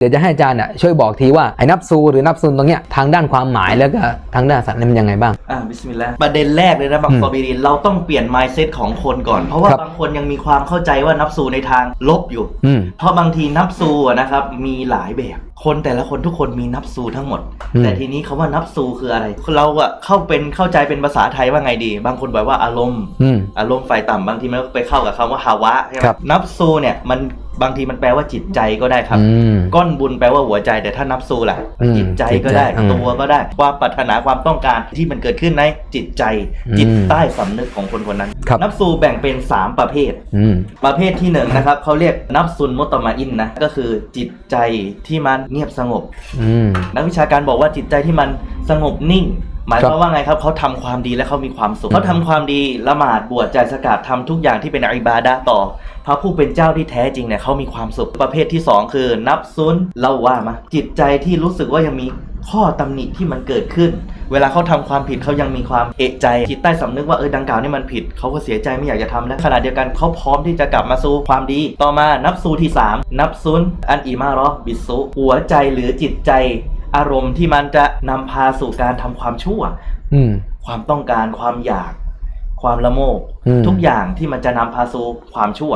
เดี๋ยวจะให้อาจารย์น่ะช่วยบอกทีว่าไอ้นับซูหรือนับซุนตรงเนี้ยทางด้านความหมายแล้วก็ทางด้านสัตว์นี่มันยังไงบ้าง อ่าบิสมิลลาห์ประเด็นแรกเลยนะบางอืมซอบีรินเราต้องเปลี่ยน mindset ของคนก่อน เพราะว่าครับบางคนยังมีความเข้าใจว่านับซูในทางลบอยู่ อืม เพราะบางทีนับซูอะนะครับมีหลายแบบ คนแต่ละคนทุกคนมีนับซูทั้งหมด อืมแต่ทีนี้คาว่านับซูคืออะไร เราอะเข้าเป็นเข้าใจเป็นภาษาไทยว่าไงดี บางคนบอกว่าอารมณ์ อืม อารมณ์ไฟต่ำบางทีมันก็ไปเข้ากับคำว่าฮาวะใช่ไหมครับ นับซูเนี่ยมัน บางทีมันแปลว่าจิตใจก็ได้ครับอืมก้อนบุญแปลว่าหัวใจแต่ถ้านับซูล่ะอืมจิตใจก็ได้จิตใจอืมตัวก็ได้ ความปรารถนาความต้องการที่มันเกิดขึ้นในจิตใจอืมจิตใต้สำนึกของคนคนนั้นครับนับซูแบ่งเป็น 3 ประเภทอืมประเภทที่หนึ่งนะครับเขาเรียกนับซุนมุตตะมาอินนะก็คือจิตใจที่มันเงียบสงบอืมนักวิชาการบอกว่าจิตใจที่มันสงบนิ่ง หมายครัคบวามว่าไงครับเขาทำความดีและเขามีความสุขเขาทำความดีละหมาดบวชจ่ายสกาดทำทุกอย่างที่เป็นอิบาดะห์ต่อ พระผู้เป็นเจ้าที่แท้จริงเนี่ยเขามีความสุขประเภทที่สองคือ นับซุนเล่าว่ามาจิตใจที่รู้สึกว่ายังมีข้อตำหนิที่มันเกิดขึ้น เวลาเขาทำความผิดเขายังมีความเอะใจจิตใต้สำนึกว่าเออดังกล่าวนี่มันผิดเขาก็เสียใจไม่อยากจะทำแล้วขณะเดียวกันเขาพร้อมที่จะกลับมาสู่ความดี ต่อมานับซูที่สามนับซุนอันอีมารอบิสุหัวใจหรือจิตใจ อารมณ์ที่มันจะนำพาสู่การทำความชั่ว อืม ความต้องการความอยาก ความละโมบอืม ทุกอย่างที่มันจะนำพาสู่ความชั่ว